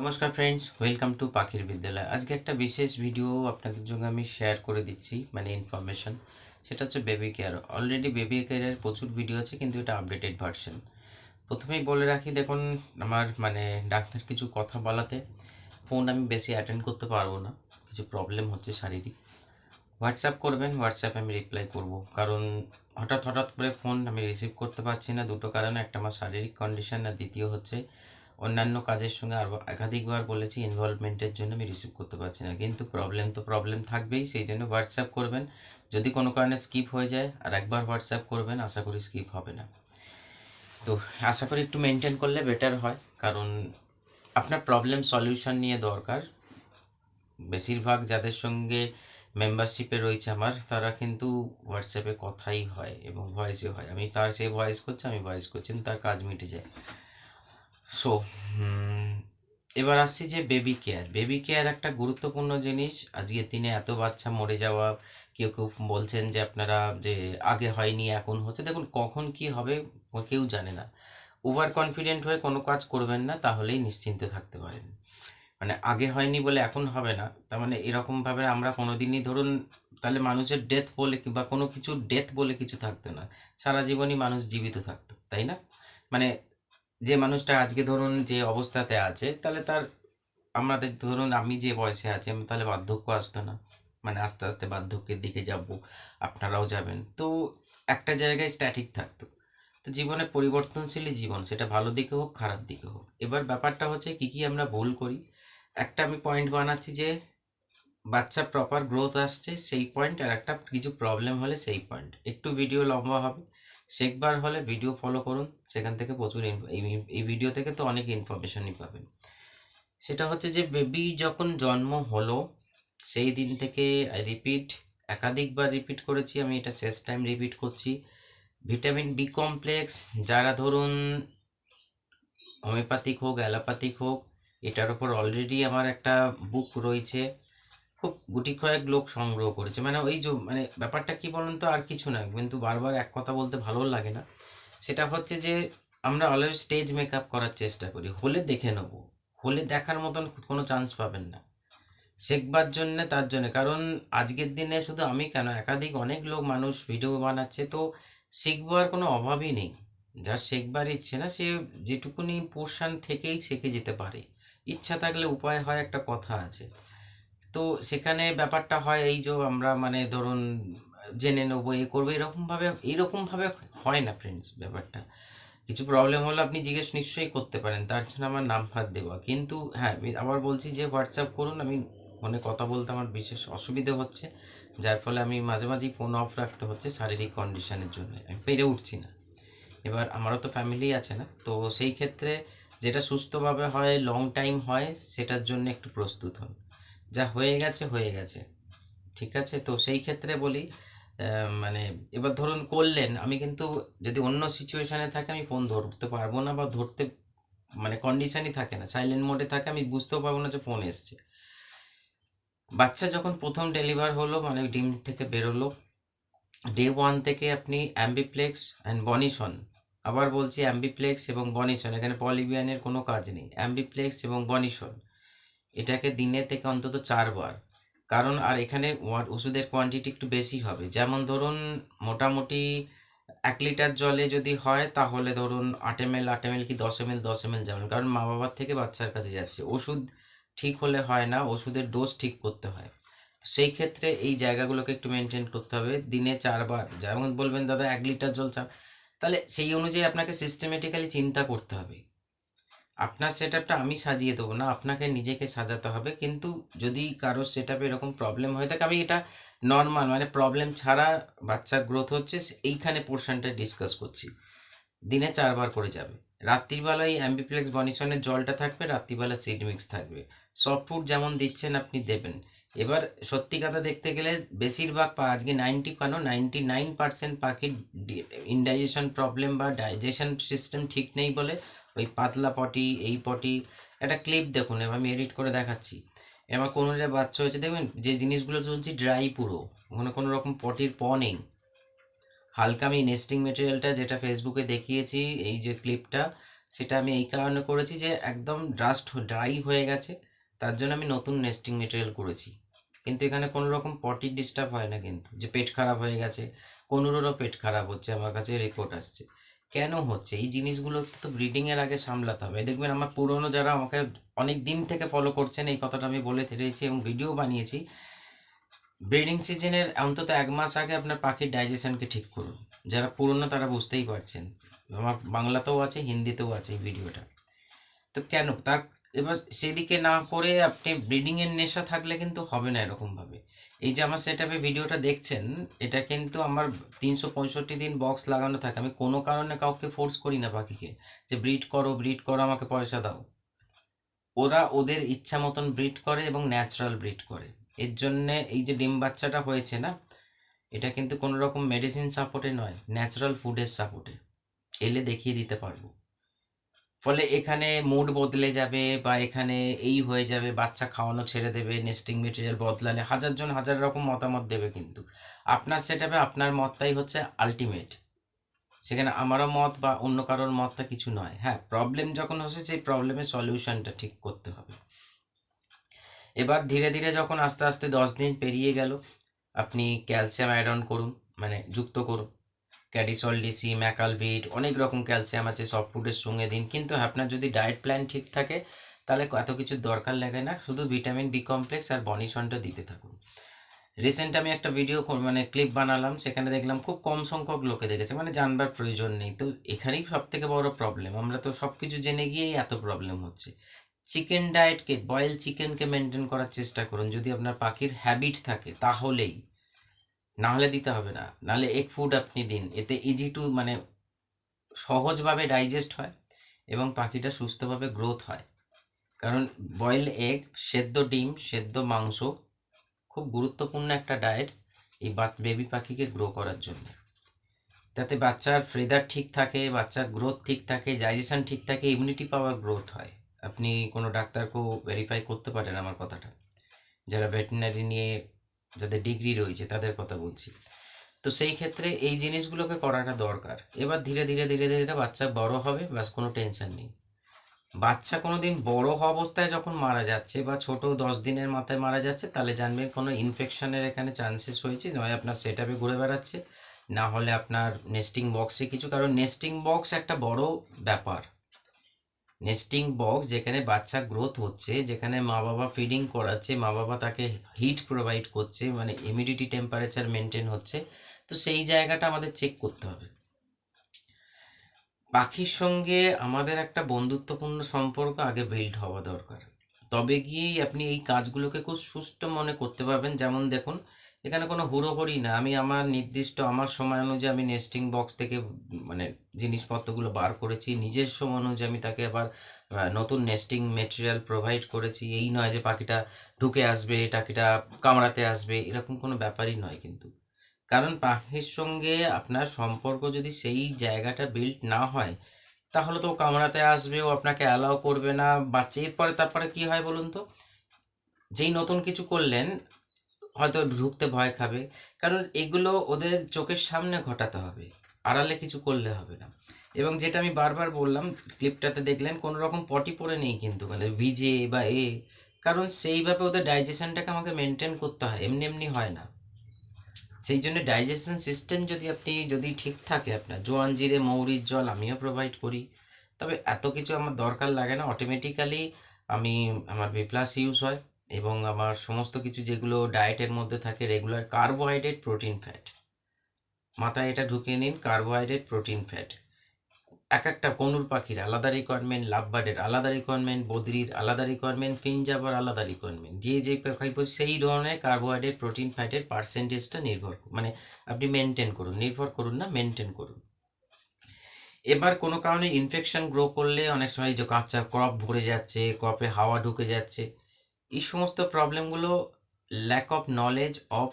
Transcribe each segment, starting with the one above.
নমস্কার friends welcome to পাখির বিদ্যালয়। আজকে একটা বিশেষ ভিডিও আপনাদের জন্য আমি শেয়ার করে দিচ্ছি মানে ইনফরমেশন সেটা হচ্ছে বেবি কেয়ার অলরেডি বেবি কেয়ারের প্রচুর ভিডিও আছে, কিন্তু এটা আপডেটেড ভার্সন প্রথমেই বলে রাখি, দেখুন, আমার মানে ডাক্তার কিছু কথা বলাতে ফোন আমি বেশি অ্যাটেন্ড করতে পারব না। কিছু প্রবলেম হচ্ছে শারীরিক। হোয়াটসঅ্যাপ করবেন হোয়াটসঅ্যাপে আমি রিপ্লাই করব। কারণ হঠাৎ হঠাৎ করে ফোন আমি রিসিভ করতে পারছি না। দুটো কারণে, একটা আমার শারীরিক কন্ডিশন আর দ্বিতীয় হচ্ছে অন্যান্য কাজের সঙ্গে আর একাধিকবার বলেছি ইনভলভমেন্টের জন্য আমি রিসিভ করতে পারছি না। কিন্তু প্রবলেম তো প্রবলেম থাকবেই, সেই জন্য হোয়াটসঅ্যাপ করবেন। যদি কোনো কারণে স্কিপ হয়ে যায়, আর একবার হোয়াটসঅ্যাপ করবেন, আশা করি স্কিপ হবে না। তো আশা করি একটু মেনটেন করলে বেটার হয়, কারণ আপনার প্রবলেম সলিউশন নিয়ে দরকার। বেশিরভাগ যাদের সঙ্গে মেম্বারশিপে রয়েছে আমার, তারা কিন্তু হোয়াটসঅ্যাপে কথাই হয় এবং ভয়েসে হয়। আমি তার সে ভয়েস করছে, আমি ভয়েস করছি তার কাজ মিটে যায়। সো এবার আসছি যে বেবি কেয়ার বেবি কেয়ার একটা গুরুত্বপূর্ণ জিনিস। আজকের দিনে এত বাচ্চা মরে যাওয়া, কেউ কেউ বলছেন যে আপনারা যে আগে হয়নি, এখন হচ্ছে। দেখুন, কখন কি হবে, কেউ জানে না। ওভার কনফিডেন্ট হয়ে কোনো কাজ করবেন না, তাহলেই নিশ্চিন্তে থাকতে পারেন। মানে আগে হয়নি বলে এখন হবে না। তার মানে এরকমভাবে আমরা কোনোদিনই ধরুন, তাহলে মানুষের ডেথ বলে বা কোনো কিছু ডেথ বলে কিছু থাকতো না। সারা জীবনই মানুষ জীবিত থাকতো, তাই না? মানে যে মানুষটা আজকে ধরুন যে অবস্থাতে আছে, তাহলে তার, আমাদের ধরুন আমি যে বয়সে আছি, আমি তাহলে বার্ধক্য আসতো না। মানে আস্তে আস্তে বার্ধক্যের দিকে যাব, আপনারাও যাবেন। তো একটা জায়গায় স্ট্যাটিক থাকতো। তো জীবনে পরিবর্তনশীলই জীবন, সেটা ভালো দিকে হোক, খারাপ দিকে হোক। এবার ব্যাপারটা হচ্ছে কি কি আমরা ভুল করি? একটা আমি পয়েন্ট বানাচ্ছি যে বাচ্চা প্রপার গ্রোথ আসছে, সেই পয়েন্ট আর একটা কিছু প্রবলেম হলে সেই পয়েন্ট একটু ভিডিও লম্বা হবে। শেখবার হলে ভিডিও ফলো করুন। সেখান থেকে প্রচুর এই ভিডিও থেকে তো অনেক ইনফরমেশনই পাবেন। সেটা হচ্ছে যে বেবি যখন জন্ম হলো, সেই দিন থেকে রিপিট একাধিকবার রিপিট করেছি আমি, এটা শেষ টাইম রিপিট করছি। ভিটামিন বি কমপ্লেক্স যারা ধরুন হোমিওপ্যাথিক হোক অ্যালোপ্যাথিক হোক, এটার ওপর অলরেডি আমার একটা বুক রয়েছে। খুব গুটি কয়েক লোক সংগ্রহ করেছে। মানে ওই যে মানে ব্যাপারটা কি বলুন তো, আর কিছু না। কিন্তু বারবার এক কথা বলতে ভালো লাগে না। সেটা হচ্ছে যে, আমরা অলওয়েজ স্টেজ মেকআপ করার চেষ্টা করি। হলে দেখে নেব। হলে দেখার মতন কোনো চান্স পাবেন না। শেখবার জন্যে, তার জন্য। কারণ আজকের দিনে শুধু আমি কেন, একাধিক অনেক লোক মানুষ ভিডিও বানাচ্ছে, তো শিখবার কোনো অভাবই নেই। যার শেখবার ইচ্ছে না, সে যেটুকুনি পোর্শন থেকেই শিখে যেতে পারে। ইচ্ছা থাকলে উপায় হয়, একটা কথা আছে। তো সেখানে ব্যাপারটা হয় এই যে আমরা মানে ধরুন জেনে নেব, এ করব, এরকমভাবে এইরকমভাবে হয় না ফ্রেন্ডস ব্যাপারটা। কিছু প্রবলেম হলে আপনি জিজ্ঞেস নিশ্চয়ই করতে পারেন, তার জন্য আমার নাম্বার দেওয়া। কিন্তু হ্যাঁ আবার বলছি যে হোয়াটসঅ্যাপ করুন, আমি ফোনে কথা বলতে আমার বিশেষ অসুবিধে হচ্ছে, যার ফলে আমি মাঝে মাঝেই ফোন অফ রাখতে হচ্ছে শারীরিক কন্ডিশনের জন্য। আমি পেরে উঠছি না। এবার আমারও তো ফ্যামিলি আছে না, তো সেই ক্ষেত্রে যেটা সুস্থভাবে হয় লং টাইম হয়, সেটার জন্য একটু প্রস্তুত হন। যা হয়ে গেছে হয়ে গেছে। ঠিক আছে? তো সেই ক্ষেত্রে বলি মানে এবার ধরুন করলেন, আমি কিন্তু যদি অন্য সিচুয়েশানে থাকে আমি ফোন ধরতে পারব না বা ধরতে মানে কন্ডিশনই থাকে না। সাইলেন্ট মোডে থাকে, আমি বুঝতেও পারব না যে ফোন এসছে। বাচ্চা যখন প্রথম ডেলিভার হলো মানে ডিম থেকে বেরোলো ডে ওয়ান থেকে আপনি অ্যাম্বিপ্লেক্স অ্যান্ড বনিশন আবার বলছি অ্যাম্বিপ্লেক্স এবং বনিশন এখানে পলিবিয়ানের কোনো কাজ নেই। অ্যাম্বিপ্লেক্স এবং বনিশন এটাকে দিনে থেকে অন্তত চারবার। কারণ আর এখানে ওষুধের কোয়ান্টিটি একটু বেশি হবে। যেমন ধরুন, মোটামুটি এক লিটার জলে যদি হয়, তাহলে ধরুন আট এম এল আট এম এল কি দশ এম এল দশ এম এল যেমন। কারণ মা বাবার থেকে বাচ্চার কাছে যাচ্ছে। ওষুধ ঠিক হলে হয় না, ওষুধের ডোজ ঠিক করতে হয়। সেই ক্ষেত্রে এই জায়গাগুলোকে একটু মেনটেন করতে হবে। দিনে চারবার, যেমন বলবেন, দাদা, এক লিটার জল চা তাহলে সেই অনুযায়ী আপনাকে সিস্টেমেটিক্যালি চিন্তা করতে হবে। আপনার সেট আমি সাজিয়ে দেবো না, আপনাকে নিজেকে সাজাতে হবে। কিন্তু যদি কারও সেট এরকম প্রবলেম হয়ে থাকে, আমি এটা নর্মাল মানে প্রবলেম ছাড়া বাচ্চার গ্রোথ হচ্ছে এইখানে পোর্শনটা ডিসকাস করছি। দিনে চারবার করে যাবে। রাত্রিবেলায় অ্যাম্বিপ্লেক্স বনিশনের জলটা থাকবে, রাত্রিবেলা সিড মিক্স থাকবে। সফট ফুড যেমন দিচ্ছেন আপনি দেবেন। এবার সত্যি কথা দেখতে গেলে বেশিরভাগ পা আজকে নাইনটি কেন? নাইনটি নাইন পার্সেন্ট পাখির ইনডাইজেশন প্রবলেম বা ডাইজেশন সিস্টেম ঠিক নেই বলে ওই পাতলা পটি, এই পটি, একটা ক্লিপ দেখুন, এবার আমি এডিট করে দেখাচ্ছি। এবার কোনো বাচ্চা হয়েছে, দেখবেন যে জিনিসগুলো চলছে ড্রাই পুরো ওখানে কোনো রকম পটির প নেই। হালকা আমি নেস্টিং মেটেরিয়ালটা যেটা ফেসবুকে দেখিয়েছি, এই যে ক্লিপটা সেটা আমি এই কারণে করেছি যে একদম ড্রাস্ট ড্রাই হয়ে গেছে, তার জন্য আমি নতুন নেস্টিং মেটেরিয়াল করেছি। কিন্তু এখানে কোনো রকম পটির ডিস্টার্ব হয় না কিন্তু, যে পেট খারাপ হয়ে গেছে, কোনোরও পেট খারাপ হচ্ছে, আমার কাছে রিপোর্ট আসছে। কেন হচ্ছে? এই জিনিসগুলো তো ব্রিডিংয়ের আগে সামলাতে হবে। দেখবেন আমার পুরনো যারা আমাকে অনেক দিন থেকে ফলো করছেন, এই কথাটা আমি বলে রয়েছি এবং ভিডিও বানিয়েছি। ব্রিডিং সিজনের অন্তত এক মাস আগে আপনার পাখির ডাইজেশনকে ঠিক করুন। যারা পুরনো তারা বুঝতেই পারছেন। আমার বাংলাতেও আছে, হিন্দিতেও আছে এই ভিডিওটা তো কেন? তার এবার সেদিকে না করে আপনি ব্রিডিংয়ের নেশা থাকলে কিন্তু হবে না এরকমভাবে। এই যে আমার সেট ভিডিওটা দেখছেন, এটা কিন্তু আমার তিনশো পঁয়ষট্টি দিন বক্স লাগানো থাকে। আমি কোনো কারণে কাউকে ফোর্স করি না পাখিকে যে ব্রিড করো ব্রিড করো, আমাকে পয়সা দাও। ওরা ওদের ইচ্ছা মতন ব্রিড করে এবং ন্যাচারাল ব্রিড করে। এর জন্যে এই যে ডিম বাচ্চাটা হয়েছে না, এটা কিন্তু কোনো রকম মেডিসিন সাপোর্টে নয় ন্যাচারাল ফুডের সাপোর্টে এলে দেখিয়ে দিতে পারব। ফলে এখানে মুড বদলে যাবে বা এখানে এই হয়ে যাবে, বাচ্চা খাওয়ানো ছেড়ে দেবে নেস্টিং মেটেরিয়াল বদলালে হাজারজন হাজার রকম মতামত দেবে কিন্তু। আপনার সেটাপে আপনার মতটাই হচ্ছে আলটিমেট সেখানে আমারও মত বা অন্য কারোর মতটা কিছু নয়। হ্যাঁ প্রবলেম যখন হচ্ছে সেই প্রবলেমের সলিউশনটা ঠিক করতে হবে। এবার ধীরে ধীরে যখন আস্তে আস্তে দশ দিন পেরিয়ে গেল, আপনি ক্যালসিয়াম অ্যাড অন করুন মানে যুক্ত করুন। ক্যাডিসল, ডিসি ম্যাকালভিট অনেক রকম ক্যালসিয়াম আছে, সব ফুডের সঙ্গে দিন। কিন্তু আপনার যদি ডায়েট প্ল্যান ঠিক থাকে, তাহলে এত কিছু দরকার লাগে না। শুধু ভিটামিন বি কমপ্লেক্স আর বনিসনটা দিতে থাকুন। রিসেন্ট আমি একটা ভিডিও মানে ক্লিপ বানালাম, সেখানে দেখলাম খুব কম সংখ্যক লোকে দেখেছে মানে জানবার প্রয়োজন নেই। তো এখানেই সব থেকে বড় প্রবলেম আমরা তো সব কিছু জেনে গিয়েই এত প্রবলেম হচ্ছে। চিকেন ডায়েটকে বয়েল চিকেনকে মেনটেন করার চেষ্টা করুন। যদি আপনার পাখির হ্যাবিট থাকে, তাহলেই। না হলে দিতে হবে না। নাহলে এগ ফুড আপনি দিন। এতে ইজি টু মানে সহজভাবে ডাইজেস্ট হয় এবং পাখিটা সুস্থভাবে গ্রোথ হয়। কারণ বয়েল এগ সেদ্ধ ডিম, সেদ্ধ মাংস খুব গুরুত্বপূর্ণ একটা ডায়েট এই বাত বেবি পাখিকে গ্রো করার জন্য। তাতে বাচ্চার ফ্রেদার ঠিক থাকে, বাচ্চার গ্রোথ ঠিক থাকে ডাইজেশন ঠিক থাকে ইমিউনিটি পাওয়ার গ্রোথ হয়। আপনি কোনো ডাক্তারকেও ভেরিফাই করতে পারেন আমার কথাটা। যারা ভেটেরিনারি নিয়ে যাদের ডিগ্রি রয়েছে, তাদের কথা বলছি। তো সেই ক্ষেত্রে এই জিনিসগুলোকে করাটা দরকার। এবার ধীরে ধীরে ধীরে ধীরে বাচ্চা বড় হবে, ব্যাস কোনো টেনশন নেই। বাচ্চা কোনো দিন বড় অবস্থায় যখন মারা যাচ্ছে বা ছোট দশ দিনের মাথায় মারা যাচ্ছে, তাহলে জানবেন কোনো ইনফেকশনের এখানে চান্সেস হয়েছে, নয় আপনার সেট আপে ঘুরে বেড়াচ্ছে, না হলে আপনার নেস্টিং বক্সে কিছু। কারণ নেস্টিং বক্স একটা বড় ব্যাপার। নেস্টিং বক্স যেখানে বাচ্চা গ্রোথ হচ্ছে, যেখানে মা বাবা ফিডিং করাচ্ছে, মা বাবা তাকে হিট প্রোভাইড করছে মানে ইমিডিটি টেম্পারেচার মেনটেন হচ্ছে, তো সেই জায়গাটা আমাদের চেক করতে হবে। পাখির সঙ্গে আমাদের একটা বন্ধুত্বপূর্ণ সম্পর্ক আগে বিল্ড হওয়া দরকার। তবে গিয়েই আপনি এই কাজগুলোকে খুব সুস্থ মনে করতে পারবেন। যেমন দেখুন এখানে কোনো হুড়োহুড়ি না। আমি আমার নির্দিষ্ট, আমার সময় অনুযায়ী আমি নেস্টিং বক্স থেকে মানে জিনিসপত্রগুলো বার করেছি। নিজের সময় অনুযায়ী আমি তাকে আবার নতুন নেস্টিং মেটেরিয়াল প্রোভাইড করেছি। এই নয় যে পাখিটা ঢুকে আসবে পাখিটা কামড়াতে আসবে, এরকম কোনো ব্যাপারই নয় কিন্তু। কারণ পাখির সঙ্গে আপনার সম্পর্ক যদি সেই জায়গাটা বিল্ড না হয়, তাহলে তো কামড়াতে আসবে, ও আপনাকে অ্যালাউ করবে না। বাচ্চা এরপরে তারপরে কি হয় বলুন তো? যেই নতুন কিছু করলেন হয়তো ঢুকতে ভয় খাবে। কারণ এগুলো ওদের চোখের সামনে ঘটাতে হবে। আড়ালে কিছু করলে হবে না। এবং যেটা আমি বারবার বললাম, ক্লিপটাতে দেখলেন কোনো রকম পটি পড়ে নেই কিন্তু মানে ভিজে বা এ কারণ সেইভাবে ওদের ডাইজেশনটাকে আমাকে মেনটেন করতে হয়, এমনি এমনি হয় না। সেই জন্য ডাইজেশন সিস্টেম যদি আপনি, যদি ঠিক থাকে আপনার, জোয়ান, জিরে, মৌরির জল আমিও প্রোভাইড করি। তবে এত কিছু আমার দরকার লাগে না অটোমেটিক্যালি আমি, আমার বি প্লাস ইউজ হয়। এবং আমার সমস্ত কিছু যেগুলো ডায়েটের মধ্যে থাকে রেগুলার কার্বোহাইড্রেট প্রোটিন ফ্যাট মাথায় এটা ঢুকিয়ে নিন কার্বোহাইড্রেট প্রোটিন ফ্যাট এক একটা কনুর পাখির আলাদা রিকোয়ারমেন্ট লাভবার্ডের আলাদা রিকোয়ারমেন্ট বদ্রির আলাদা রিকোয়ারমেন্ট ফিনজাবার আলাদা রিকোয়ারমেন্ট যে যে পাখি সেই ধরনের কার্বোহাইড্রেট প্রোটিন ফ্যাটের পার্সেন্টেজটা নির্ভর মানে আপনি মেনটেন করুন, নির্ভর করুন না মেনটেন করুন। এবার কোনো কারণে ইনফেকশন গ্রো করলে অনেক সময় যে কাঁচা ক্রপ ভরে যাচ্ছে ক্রপে হাওয়া ঢুকে যাচ্ছে। এই সমস্ত প্রবলেমগুলো ল্যাক অফ নলেজ অফ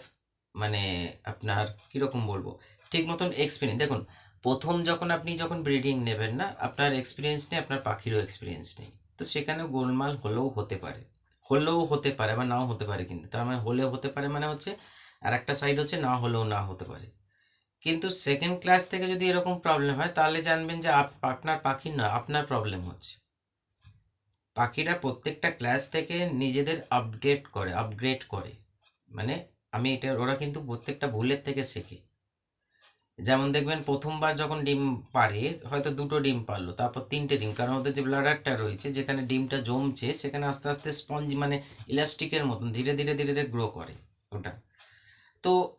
মানে আপনার কীরকম বলব? ঠিক মতন এক্সপিরিয়েন্স দেখুন, প্রথম যখন আপনি যখন ব্রিডিং নেবেন না, আপনার এক্সপিরিয়েন্স নেই, আপনার পাখিরও এক্সপিরিয়েন্স নেই। তো সেখানে গোলমাল হলেও হতে পারে। হলেও হতে পারে বা নাও হতে পারে কিন্তু। তার মানে হলেও হতে পারে মানে হচ্ছে আর একটা সাইড হচ্ছে না হলেও না হতে পারে। কিন্তু সেকেন্ড ক্লাস থেকে যদি এরকম প্রবলেম হয়, তাহলে জানবেন যে আপ- আপনার পাখির না, আপনার প্রবলেম হচ্ছে। পাখিরা প্রত্যেকটা ক্লাস থেকে নিজেদের আপডেট করে আপগ্রেড করে। মানে আমি এটা, ওরা কিন্তু প্রত্যেকটা ভুলের থেকে শেখে। যেমন দেখবেন প্রথমবার যখন ডিম পারে, হয়তো দুটো ডিম পারল, তারপর তিনটে ডিম, কারণ ওদের যে ব্লাডারটা রয়েছে, যেখানে ডিমটা জমছে, সেখানে আস্তে আস্তে স্পঞ্জ মানে ইলাস্টিকের মতন, ধীরে ধীরে ধীরে ধীরে গ্রো করে ওটা। তো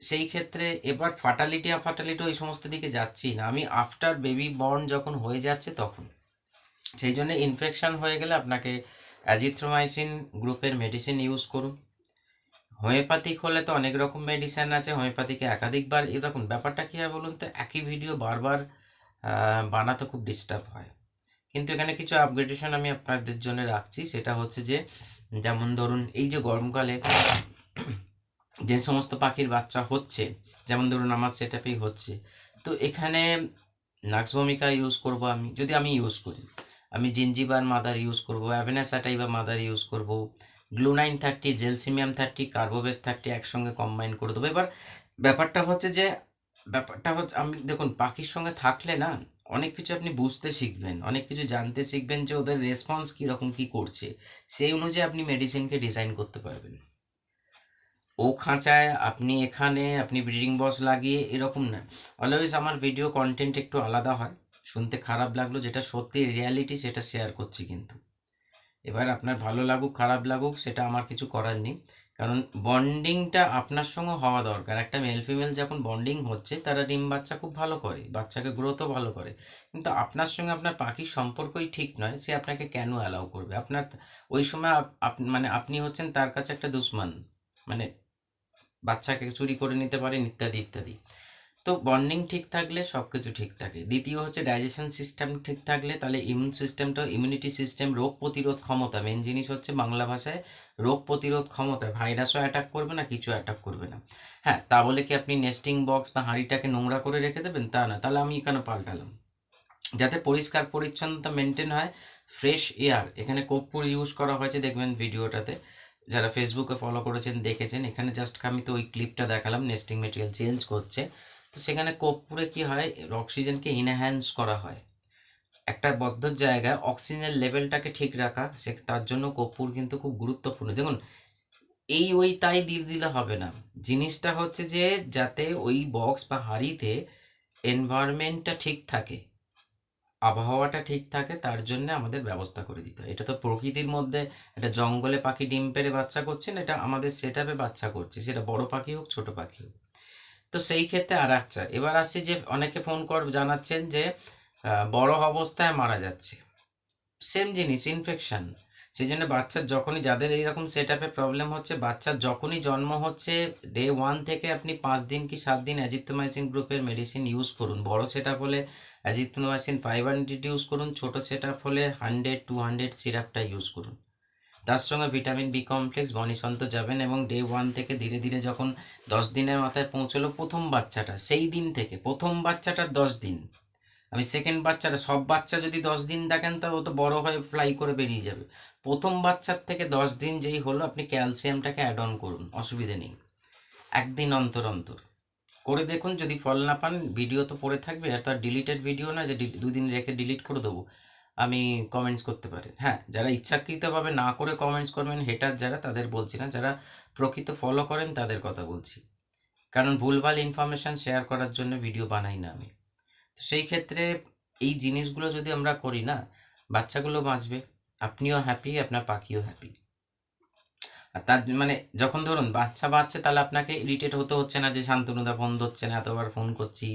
সেই ক্ষেত্রে এবার ফার্টালিটি আর ফার্টালিটি ওই সমস্ত দিকে যাচ্ছি না। আমি আফটার বেবি বর্ন যখন হয়ে যাচ্ছে তখন। সেই জন্য ইনফেকশান হয়ে গেলে আপনাকে অ্যাজিথ্রোমাইসিন গ্রুপের মেডিসিন ইউজ করুন। হোমিওপ্যাথিক হলে তো অনেক রকম মেডিসিন আছে হোমিওপ্যাথিকে একাধিকবার। এরকম ব্যাপারটা কী হয় বলুন তো, একই ভিডিও বারবার বানাতে খুব ডিস্টার্ব হয়। কিন্তু এখানে কিছু আপগ্রেডেশন আমি আপনাদের জন্য রাখছি। সেটা হচ্ছে যে, যেমন ধরুন, এই যে গরমকালে যে সমস্ত পাখির বাচ্চা হচ্ছে, যেমন ধরুন আমার সেটআপেই হচ্ছে। তো এখানে নাক্স ভূমিকা ইউজ করব আমি, যদি আমি ইউজ করি। আমি জিঞ্জিবার মাদার ইউজ করব অ্যাভেনাসাটাইবা মাদার ইউজ করব glue nine thirty, gelsemium thirty, কার্বোবেস thirty একসঙ্গে কম্বাইন করে দেবো। এবার ব্যাপারটা হচ্ছে যে, ব্যাপারটা হচ্ছে আমি, দেখুন, পাখির সঙ্গে থাকলে না, অনেক কিছু আপনি বুঝতে শিখবেন, অনেক কিছু জানতে শিখবেন যে ওদের রেসপন্স কীরকম, কী করছে। সেই অনুযায়ী আপনি মেডিসিনকে ডিজাইন করতে পারবেন। ও খাঁচায়, আপনি এখানে, আপনি ব্রিডিং বস লাগিয়ে, এরকম না। অলওয়েজ আমার ভিডিও কন্টেন্ট একটু আলাদা হয়। শুনতে খারাপ লাগল, যেটা সত্যি রিয়ালিটি সেটা শেয়ার করছি কিন্তু। এবার আপনার ভালো লাগুক, খারাপ লাগুক, সেটা আমার কিছু করার নেই। কারণ বন্ডিংটা আপনার সঙ্গে হওয়া দরকার। একটা মেল ফিমেল যখন বন্ডিং হচ্ছে, তারা ডিম বাচ্চা খুব ভালো করে, বাচ্চাকে গ্রোথও ভালো করে। কিন্তু আপনার সঙ্গে আপনার পাখির সম্পর্কই ঠিক নয়, সে আপনাকে কেন অ্যালাউ করবে? আপনার ওই সময় মানে আপনি হচ্ছেন তার কাছে একটা দুশ্মন। মানে বাচ্চাকে চুরি করে নিতে পারেন, ইত্যাদি ইত্যাদি। তো বন্ডিং ঠিক থাকলে সব কিছু ঠিক থাকে। দ্বিতীয় হচ্ছে ডাইজেশন সিস্টেম ঠিক থাকলে তাহলে ইমিউন সিস্টেমটা ইমিউনিটি সিস্টেম রোগ প্রতিরোধ ক্ষমতা। মেন জিনিস হচ্ছে বাংলা ভাষায় রোগ প্রতিরোধ ক্ষমতা। ভাইরাসও অ্যাটাক করবে না, কিছু অ্যাটাক করবে না। হ্যাঁ তা বলে কি আপনি নেস্টিং বক্স বা হাঁড়িটাকে নোংরা করে রেখে দেবেন? তা না, তাহলে আমি কেন পাল্টালাম? যাতে পরিষ্কার পরিচ্ছন্নতা মেনটেন হয় ফ্রেশ এয়ার এখানে কর্পূর ইউজ করা হয়েছে, দেখবেন ভিডিওটাতে। যারা ফেসবুকে ফলো করেছেন, দেখেছেন, এখানে জাস্ট আমি তো ওই ক্লিপটা দেখালাম নেস্টিং মেটেরিয়াল চেঞ্জ করছে। তো সেখানে কর্পূরে কি হয়? অক্সিজেনকে ইনহ্যান্স করা হয়। একটা বদ্ধ জায়গায় অক্সিজেনের লেভেলটাকে ঠিক রাখা, সে তার জন্য কর্পূর কিন্তু খুব গুরুত্বপূর্ণ। দেখুন, এই ওই তাই দিল দিলে হবে না। জিনিসটা হচ্ছে যে, যাতে ওই বক্স বা হাঁড়িতে এনভায়রনমেন্টটা ঠিক থাকে, আবহাওয়াটা ঠিক থাকে, তার জন্য আমাদের ব্যবস্থা করে দিতে হয়। এটা তো প্রকৃতির মধ্যে একটা জঙ্গলে পাখি ডিম পেড়ে বাচ্চা করছে না, এটা আমাদের সেটাপে বাচ্চা করছে। সেটা বড় পাখি হোক, ছোট পাখি হোক। তো সেই ক্ষেত্রে আর আচ্ছা এবার আসছি যে অনেকে ফোন কর, জানাচ্ছেন যে বড় অবস্থায় মারা যাচ্ছে। সেম জিনিস ইনফেকশন সেই জন্য বাচ্চার যখনই, যাদের এইরকম সেট আপে প্রবলেম হচ্ছে, বাচ্চার যখনই জন্ম হচ্ছে ডে ওয়ান থেকে আপনি পাঁচ দিন কি সাত দিন অ্যাজিথ্রোমাইসিন গ্রুপের মেডিসিন ইউজ করুন। বড় সেট আপ হলে অ্যাজিথ্রোমাইসিন ফাইভ হান্ড্রেড ইউজ করুন, ছোটো সেট আপ হলে হান্ড্রেড টু হান্ড্রেড সিরাপটা ইউজ করুন। তার সঙ্গে ভিটামিন বি কমপ্লেক্স, বনিসন্ত যাবেন এবং ডে ওয়ান থেকে ধীরে ধীরে যখন দশ দিনের মাথায় পৌঁছলো প্রথম বাচ্চাটা, সেই দিন থেকে, প্রথম বাচ্চাটার দশ দিন। আমি সেকেন্ড বাচ্চাটা, সব বাচ্চা যদি দশ দিন দেখেন তা ও তো বড় হয়ে ফ্লাই করে বেরিয়ে যাবে। প্রথম বাচ্চার থেকে দশ দিন যেই হলো, আপনি ক্যালসিয়ামটাকে অ্যাড অন করুন, অসুবিধে নেই। একদিন অন্তর অন্তর। করে দেখুন, যদি ফল না পান ভিডিও তো পড়ে থাকবে, আর তার ডিলিটেড ভিডিও না, যে দুদিন রেখে ডিলিট করে দেবো। আমি কমেন্টস করতে পারেন। হ্যাঁ যারা ইচ্ছাকৃতভাবে না করে কমেন্টস করবেন হেটার যারা, তাদের বলছি না। যারা প্রকৃত ফলো করেন, তাদের কথা বলছি। কারণ ভুলভাল ইনফরমেশান শেয়ার করার জন্য ভিডিও বানাই না আমি। তো সেই ক্ষেত্রে এই জিনিসগুলো যদি আমরা করি না, বাচ্চাগুলো বাঁচবে। আপনিও হ্যাপি আপনার পাখিও হ্যাপি আর তার মানে যখন ধরুন বাচ্চা বাচ্চা তাহলে আপনাকে ইরিটেট হতে হচ্ছে না যে শান্তনুদা ফোন ধরছে না, এতবার ফোন করছি।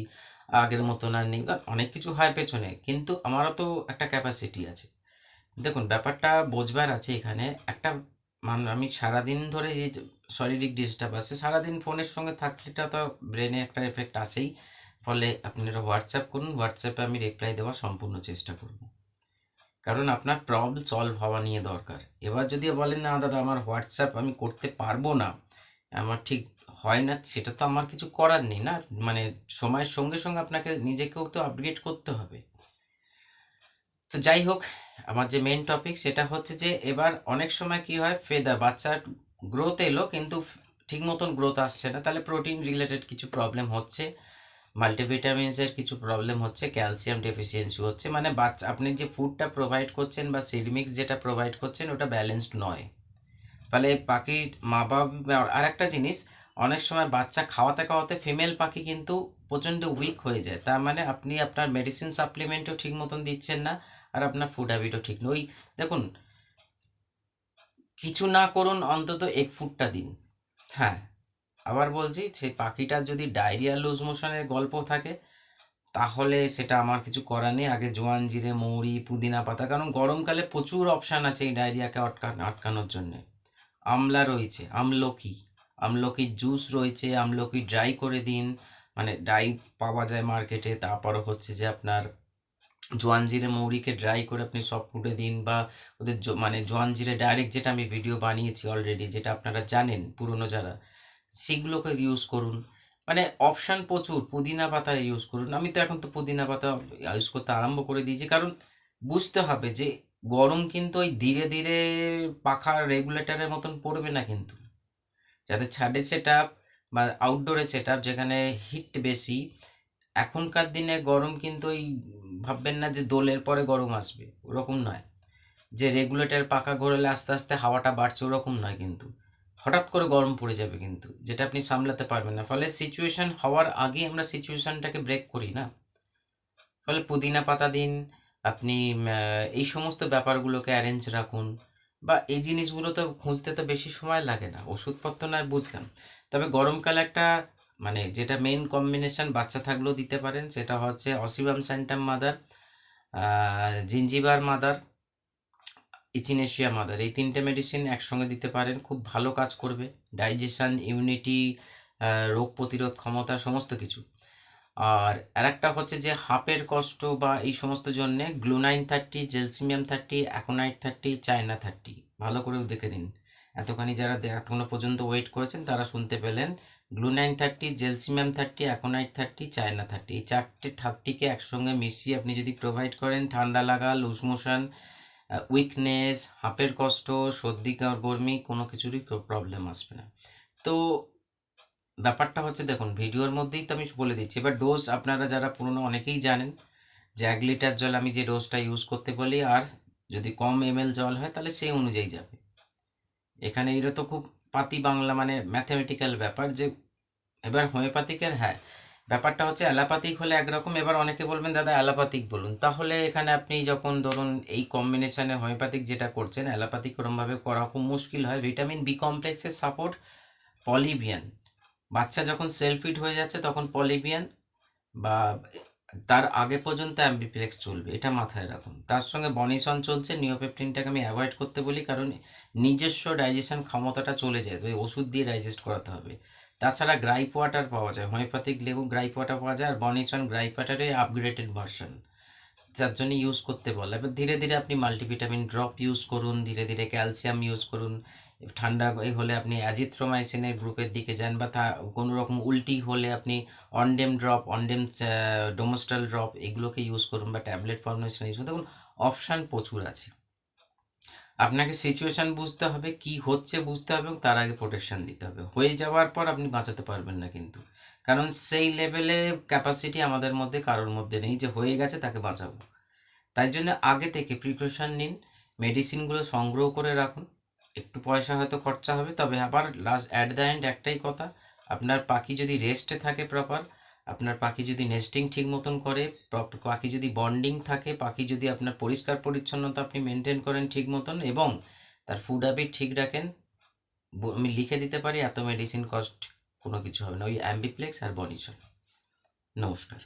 আগের মতন আর নেই। অনেক কিছু হয় পেছনে, কিন্তু আমারও তো একটা ক্যাপাসিটি আছে। দেখুন, ব্যাপারটা বোঝবার আছে এখানে। একটা মান, আমি সারাদিন ধরে যে শারীরিক ডিস্টার্ব আছে, সারাদিন ফোনের সঙ্গে থাকলেটা তো ব্রেনে একটা এফেক্ট আসেই। ফলে আপনারা হোয়াটসঅ্যাপ করুন হোয়াটসঅ্যাপে আমি রিপ্লাই দেওয়ার সম্পূর্ণ চেষ্টা করব। কারণ আপনার প্রবলেম সলভ হওয়া নিয়ে দরকার। এবার যদি বলেন, না, দাদা, আমার হোয়াটসঅ্যাপ আমি করতে পারব না। আমার ঠিক হয় না, সেটা তো আমার কিছু করার নেই না। মানে সময়ের সঙ্গে সঙ্গে আপনাকে নিজেকেও তো আপগ্রেড করতে হবে। তো যাই হোক, আমার যে মেন টপিক সেটা হচ্ছে যে, এবার অনেক সময় কি হয় ফেদা বাচ্চার গ্রোথ এলো, কিন্তু ঠিক মতন গ্রোথ আসছে না। তাহলে প্রোটিন রিলেটেড কিছু প্রবলেম হচ্ছে মাল্টিভিটামিনসের কিছু প্রবলেম হচ্ছে ক্যালসিয়াম ডেফিসিয়েন্সি হচ্ছে। মানে বাচ্চা, আপনি যে ফুডটা প্রোভাইড করছেন বা সিডমিক্স যেটা প্রোভাইড করছেন, ওটা ব্যালেন্সড নয়। ফলে পাখি মা বাবা আর একটা জিনিস অনেক সময় বাচ্চা খাওয়াতে খাওয়াতে ফিমেল পাখি কিন্তু প্রচণ্ড উইক হয়ে যায়। তার মানে আপনি আপনার মেডিসিন সাপ্লিমেন্টও ঠিক মতন দিচ্ছেন না আর আপনার ফুড হ্যাবিটও ঠিক নয় দেখুন, কিছু না করুন, অন্তত এক ফুটটা দিন। হ্যাঁ আবার বলছি, সেই পাখিটার যদি ডায়রিয়া লুজ মোশনের গল্প থাকে, তাহলে সেটা আমার কিছু করার নেই। আগে জোয়ান জিরে মৌরি, পুদিনা পাতা, কারণ গরমকালে প্রচুর অপশান আছে এই ডায়রিয়াকে আটকা আটকানোর জন্যে। আমলা রয়েছে, আমলকি। আমলকির জুস রয়েছে, আমলকি ড্রাই করে দিন। মানে ড্রাই পাওয়া যায় মার্কেটে তারপর হচ্ছে যে আপনার জোয়ান জিরে মৌরিকে ড্রাই করে আপনি সব ফুটে দিন বা ওদের মানে জোয়ান জিরে ডাইরেক্ট যেটা আমি ভিডিও বানিয়েছি অলরেডি যেটা আপনারা জানেন, পুরনো যারা, সেগুলোকে ইউজ করুন। মানে অপশান প্রচুর, পুদিনা পাতা ইউজ করুন। আমি তো এখন তো পুদিনা পাতা ইউজ করতে আরম্ভ করে দিয়েছি। কারণ বুঝতে হবে যে গরম কিন্তু ওই ধীরে ধীরে পাখার রেগুলেটরের মতন পড়বে না কিন্তু। যাতে ছাদে সেট বা আউটডোরে সেট যেখানে হিট বেশি, এখনকার দিনে গরম কিন্তু ওই ভাববেন না যে দোলের পরে গরম আসবে, ওরকম নয়। যে রেগুলেটর পাকা ঘোরালে আস্তে আস্তে হাওয়াটা বাড়ছে, ওরকম নয় কিন্তু। হঠাৎ করে গরম পড়ে যাবে কিন্তু, যেটা আপনি সামলাতে পারবেন না। ফলে সিচুয়েশান হওয়ার আগে আমরা সিচুয়েশনটাকে ব্রেক করি না। ফলে পুদিনা পাতা দিন, আপনি এই সমস্ত ব্যাপারগুলোকে অ্যারেঞ্জ রাখুন। বা এই জিনিসগুলো তো খুঁজতে তো বেশি সময় লাগে না, ওষুধপত্র নয় বুঝলাম। তবে গরমকালে একটা মানে যেটা মেইন কম্বিনেশান বাচ্চা থাকলেও দিতে পারেন, সেটা হচ্ছে Ocimum sanctum mother Zingiber mother, Echinacea mother. এই তিনটে মেডিসিন একসঙ্গে দিতে পারেন, খুব ভালো কাজ করবে। ডাইজেশান ইমিউনিটি রোগ প্রতিরোধ ক্ষমতা, সমস্ত কিছু। আর আরেকটা হচ্ছে যে হাপের কষ্ট বা এই সমস্ত জন্যে গ্লুনাইন thirty, Gelsemium thirty, aconite thirty, China thirty. ভালো করে দেখে দিন এতখানি যারা এখনও পর্যন্ত ওয়েট করেছেন, তারা শুনতে পেলেন গ্লুনাইন thirty, Gelsemium thirty, aconite thirty, China thirty. এই চারটে থার্টিকে একসঙ্গে মিশিয়ে আপনি যদি প্রোভাইড করেন, ঠান্ডা লাগা লুজ মোশন উইকনেস হাঁপের কষ্ট, সর্দি গরমি, কোনো কিছুরই প্রবলেম আসবে না। তো ব্যাপারটা হচ্ছে দেখুন, ভিডিওর মধ্যেই তো আমি বলে দিচ্ছি, এবার ডোজ আপনারা যারা পুরনো অনেকেই জানেন যে এক লিটার জল আমি যে ডোজটা ইউজ করতে বলি, আর যদি কম এমএল জল হয় তাহলে সেই অনুযায়ী যাবে। এখানে এটা তো খুব পাতি বাংলা মানে ম্যাথামেটিক্যাল ব্যাপার যে এবার হোমিওপ্যাথিকের হ্যাঁ ব্যাপারটা হচ্ছে অ্যালোপ্যাথিক হলে একরকম, এবার অনেকে বলবেন, দাদা অ্যালোপ্যাথিক বলুন। তাহলে এখানে আপনি যখন ধরুন এই কম্বিনেশানে হোমিওপ্যাথিক যেটা করছেন অ্যালোপ্যাথিক ওরমভাবে করা খুব মুশকিল হয়। ভিটামিন বি কমপ্লেক্সের সাপোর্ট পলিবিয়ান বাচ্চা যখন সেলফিড হয়ে যাচ্ছে, তখন পলিবিয়ান বা তার আগে পর্যন্ত অ্যাম্বিপ্লেক্স চলবে, এটা মাথায় রাখুন। তার সঙ্গে বনিসন চলছে, নিওপেপটিনটাকে আমি অ্যাভয়েড করতে বলি, কারণ নিজস্ব ডাইজেশন ক্ষমতাটা চলে যায়, তো ওষুধ দিয়ে ডাইজেস্ট করাতে হবে। তাছাড়া গ্রাইপ ওয়াটার পাওয়া যায়, হোমিওপ্যাথিক লেবু গ্রাইপ ওয়াটার পাওয়া যায়, আর বনিসন গ্রাইপ ওয়াটারের আপগ্রেডেড ভার্সন যার জন্য ইউজ করতে বলে। এবার ধীরে ধীরে আপনি মাল্টিভিটামিন ড্রপ ইউজ করুন, ধীরে ধীরে ক্যালসিয়াম ইউজ করুন। ঠান্ডা হলে আপনি অ্যাজিথ্রোমাইসিনের গ্রুপের দিকে যান বা তা কোনো রকম উল্টি হলে আপনি Ondem drop Ondem Domstal drop এগুলোকে ইউজ করুন বা ট্যাবলেট ফর্মেশন ইউজ করুন। দেখুন অপশান প্রচুর আছে। আপনাকে সিচুয়েশান বুঝতে হবে, কি হচ্ছে বুঝতে হবে এবং তার আগে প্রোটেকশান দিতে হবে। হয়ে যাওয়ার পর আপনি বাঁচাতে পারবেন না কিন্তু। কারণ সেই লেভেলে ক্যাপাসিটি আমাদের মধ্যে কারোর মধ্যে নেই যে হয়ে গেছে তাকে বাঁচাবো। তাই জন্য আগে থেকে প্রিকশন নিন মেডিসিনগুলো সংগ্রহ করে রাখুন। একটু পয়সা হয়তো খরচা হবে, তবে আবার লাস্ট অ্যাট দ্য এন্ড একটাই কথা, আপনার পাখি যদি রেস্টে থাকে প্রপার আপনার পাখি যদি নেস্টিং ঠিক মতন করে পাখি যদি বন্ডিং থাকে, পাখি যদি আপনার পরিষ্কার পরিচ্ছন্নতা আপনি মেনটেন করেন ঠিক মতন এবং তার ফুড হ্যাবিট ঠিক রাখেন আমি লিখে দিতে পারি এত মেডিসিন কস্ট কোনো কিছু হবে না। ওই অ্যাম্বিপ্লেক্স আর বনিচল নমস্কার।